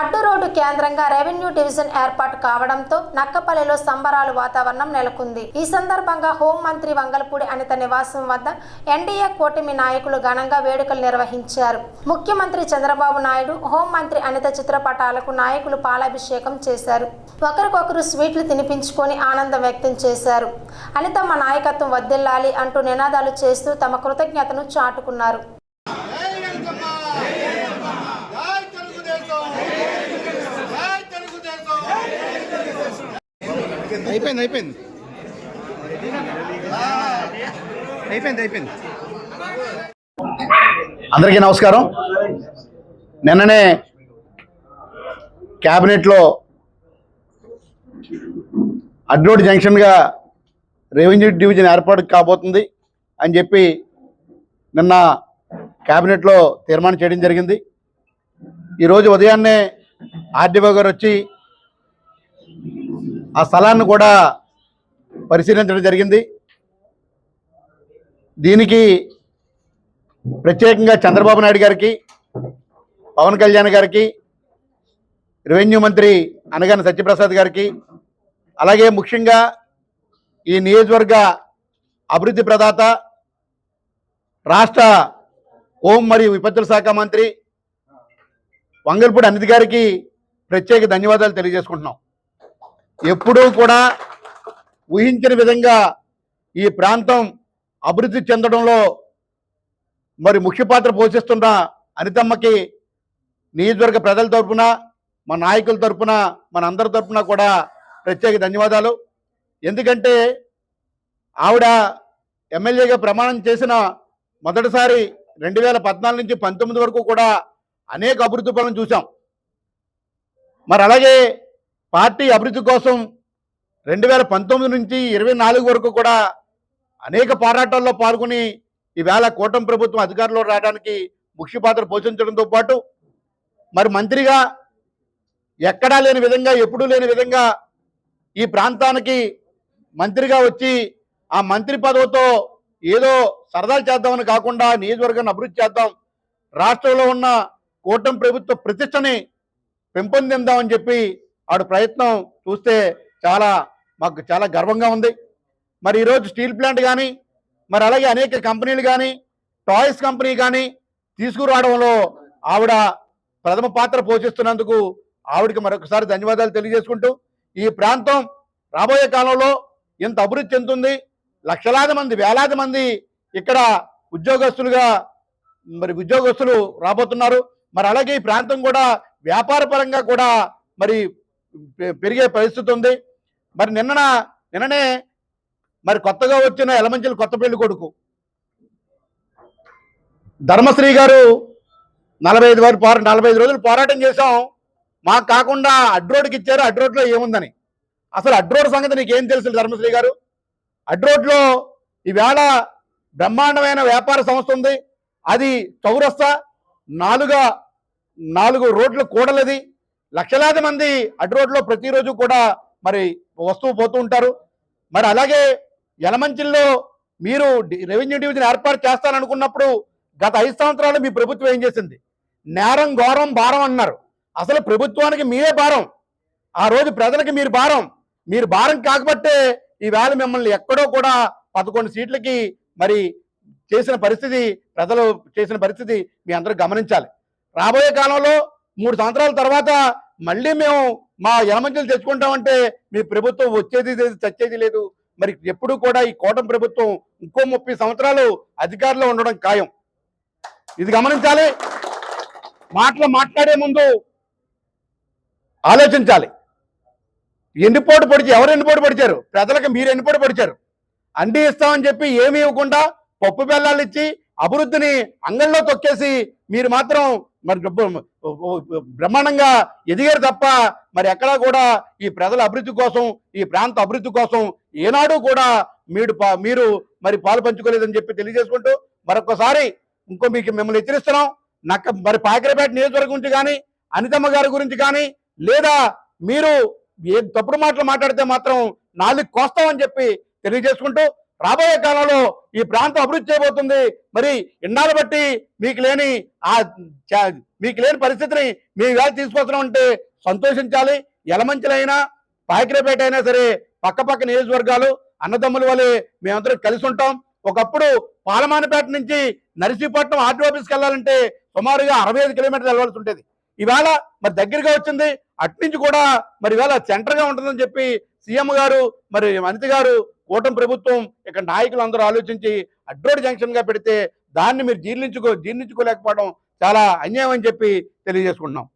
అడ్డు రోడ్డు కేంద్రంగా revenue division ఏర్పాటు కావడంతో నక్కపల్లిలో సంబరాలు వాతావరణం నెలకొంది. ఈ సందర్భంగా హోంమంత్రి వంగలపూడి అనిత నివాసం వద్ద ఎన్డీఏ కూటమి నాయకులు ఘనంగా వేడుకలు నిర్వహించారు. ముఖ్యమంత్రి చంద్రబాబు నాయుడు హోంమంత్రి అనిత చిత్రపటాలకు నాయకులు పాలాభిషేకం చేశారు. ఒకరికొకరు స్వీట్లు తినిపించుకొని ఆనందం వ్యక్తం చేశారు. అనితమ్మ నాయకత్వం వద్దిల్లాలి అంటూ నినాదాలు చేస్తూ తమ కృతజ్ఞతను చాటుకున్నారు. అయిపోయింది అయిపోయింది అయిపోయింది. అయిపోయింది అందరికీ నమస్కారం. నిన్ననే క్యాబినెట్లో అడ్రోడ్ జంక్షన్గా రెవెన్యూ డివిజన్ ఏర్పాటు కాబోతుంది అని చెప్పి నిన్న క్యాబినెట్లో తీర్మానం చేయడం జరిగింది. ఈరోజు ఉదయాన్నే ఆర్డీఓ గారు వచ్చి ఆ స్థలాన్ని కూడా పరిశీలించడం జరిగింది. దీనికి ప్రత్యేకంగా చంద్రబాబు నాయుడు గారికి పవన్ కళ్యాణ్ గారికి రెవెన్యూ మంత్రి అనగాని సత్యప్రసాద్ గారికి అలాగే ముఖ్యంగా ఈ నియోజకవర్గ అభివృద్ధి ప్రదాత రాష్ట్ర హోం మరియు విపత్తుల శాఖ మంత్రి వంగల్పూడి అనిత్ గారికి ప్రత్యేక ధన్యవాదాలు తెలియజేసుకుంటున్నాం. ఎప్పుడూ కూడా ఊహించిన విధంగా ఈ ప్రాంతం అభివృద్ధి చెందడంలో మరి ముఖ్య పాత్ర పోషిస్తున్న అనితమ్మకి నియోజకవర్గ ప్రజల తరపున మా నాయకుల తరఫున మన అందరి తరపున కూడా ప్రత్యేక ధన్యవాదాలు. ఎందుకంటే ఆవిడ ఎమ్మెల్యేగా ప్రమాణం చేసిన మొదటిసారి రెండు వేల పద్నాలుగు నుంచి పంతొమ్మిది వరకు కూడా అనేక అభివృద్ధి పనులు చూసాం మరి అలాగే పార్టీ అభివృద్ధి కోసం రెండు వేల పంతొమ్మిది నుంచి ఇరవై నాలుగు వరకు కూడా అనేక పోరాటాల్లో పాల్గొని ఈవేళ కూటమి ప్రభుత్వం అధికారంలో రావడానికి ముఖ్య పాత్ర పోషించడంతో పాటు మరి మంత్రిగా ఎక్కడా లేని విధంగా ఎప్పుడూ లేని విధంగా ఈ ప్రాంతానికి మంత్రిగా వచ్చి ఆ మంత్రి పదవితో ఏదో సరదాలు చేద్దామని కాకుండా నియోజకవర్గాన్ని అభివృద్ధి చేద్దాం రాష్ట్రంలో ఉన్న కూటమి ప్రభుత్వ ప్రతిష్టని పెంపొందిందామని చెప్పి ఆవిడ ప్రయత్నం చూస్తే చాలా మాకు చాలా గర్వంగా ఉంది. మరి ఈరోజు స్టీల్ ప్లాంట్ కానీ మరి అలాగే అనేక కంపెనీలు కానీ టాయ్స్ కంపెనీ కానీ తీసుకురావడంలో ఆవిడ ప్రథమ పాత్ర పోషిస్తున్నందుకు ఆవిడకి మరొకసారి ధన్యవాదాలు తెలియజేసుకుంటూ ఈ ప్రాంతం రాబోయే కాలంలో ఇంత అభివృద్ధి చెందుతుంది లక్షలాది మంది వేలాది మంది ఇక్కడ ఉద్యోగస్తులుగా మరి ఉద్యోగస్తులు రాబోతున్నారు. మరి అలాగే ఈ ప్రాంతం కూడా వ్యాపార పరంగా కూడా మరి పెరిగే పరిస్థితి ఉంది. మరి నిన్న నిన్ననే మరి కొత్తగా వచ్చిన ఎలమంచిల కొత్త పెళ్ళి కొడుకు ధర్మశ్రీ గారు నలభై ఐదు వారు పోరా నలభై ఐదు రోజులు పోరాటం చేశాం. మాకు కాకుండా అడ్రోడ్కి ఇచ్చారు. అడ్రోడ్లో ఏముందని? అసలు అడ్రోడ్ సంగతి నీకేం తెలుసు ధర్మశ్రీ గారు? అడ్రోడ్లో ఈవేళ బ్రహ్మాండమైన వ్యాపార సంస్థ ఉంది. అది చౌరస్తా నాలుగా నాలుగు రోడ్లు కూడలది. లక్షలాది మంది అటు రోడ్లో ప్రతిరోజు కూడా మరి వస్తూ పోతూ ఉంటారు. మరి అలాగే యలమంచిల్లో మీరు రెవెన్యూ డివిజన్ ఏర్పాటు చేస్తారనుకున్నప్పుడు గత ఐదు సంవత్సరాలు మీ ప్రభుత్వం ఏం చేసింది? నేరం ఘోరం భారం అన్నారు. అసలు ప్రభుత్వానికి మీరే భారం. ఆ రోజు ప్రజలకి మీరు భారం. మీరు భారం కాకపోతే ఈవేళ మిమ్మల్ని ఎక్కడో కూడా పదకొండు సీట్లకి మరి చేసిన పరిస్థితి ప్రజలు చేసిన పరిస్థితి మీ అందరూ గమనించాలి. రాబోయే కాలంలో మూడు సంవత్సరాల తర్వాత మళ్ళీ మేము మా యలమంచులు తెచ్చుకుంటామంటే మీ ప్రభుత్వం వచ్చేది లేదు చచ్చేది లేదు. మరి ఎప్పుడు కూడా ఈ కోటం ప్రభుత్వం ఇంకో ముప్పై సంవత్సరాలు అధికారంలో ఉండడం ఖాయం. ఇది గమనించాలి. మాటలు మాట్లాడే ముందు ఆలోచించాలి. ఎన్నిపోటు పొడిచి ఎవరు ఎన్నిపోటు పొడిచారు? ప్రజలకు మీరు ఎన్నిపోటు పొడిచారు? అండి ఇస్తామని చెప్పి ఏమి ఇవ్వకుండా పప్పు బెల్లాలు ఇచ్చి అభివృద్ధిని అంగంలో తొక్కేసి మీరు మాత్రం మరి బ్రహ్మాండంగా ఎదిగారు తప్ప మరి ఎక్కడా కూడా ఈ ప్రజల అభివృద్ధి కోసం ఈ ప్రాంత అభివృద్ధి కోసం ఏనాడు కూడా మీరు మీరు మరి పాలు పంచుకోలేదని చెప్పి తెలియజేసుకుంటూ మరొకసారి ఇంకో మీకు మిమ్మల్ని హెచ్చరిస్తున్నాం. నక్క మరి పాకిరపేట నియోజకవర్గం గురించి కానీ అనితమ్మ గారి గురించి కానీ లేదా మీరు ఏ తప్పుడు మాటలు మాట్లాడితే మాత్రం నాలుగు కోస్తామని చెప్పి తెలియజేసుకుంటూ రాబోయే కాలంలో ఈ ప్రాంతం అభివృద్ధి చేయబోతుంది. మరి ఇన్నాళ్ళు బట్టి మీకు లేని ఆ మీకు లేని పరిస్థితిని మీ వేళ తీసుకొస్తున్నాం అంటే సంతోషించాలి. ఎలమంచిలైనా పాయకరేపేట అయినా సరే పక్క పక్క నియోజకవర్గాలు అన్నదమ్ముల వలె మేమందరం కలిసి ఉంటాం. ఒకప్పుడు పాలమానపేట నుంచి నరసీపట్నం ఆర్టీ ఆఫీస్కి వెళ్ళాలంటే సుమారుగా అరవై ఐదు కిలోమీటర్లు వెళ్ళవలసి ఉండేది. ఈవేళ మరి దగ్గరగా వచ్చింది. అట్నుంచి కూడా మరి ఇవాళ సెంటర్గా ఉంటుందని చెప్పి సీఎం గారు మరి మంత్రి గారు కూటమి ప్రభుత్వం ఇక్కడ నాయకులు అందరూ ఆలోచించి అడ్రోడ్ జంక్షన్గా పెడితే దాన్ని మీరు జీర్ణించుకో జీర్ణించుకోలేకపోవడం చాలా అన్యాయం అని చెప్పి తెలియజేసుకుంటున్నాం.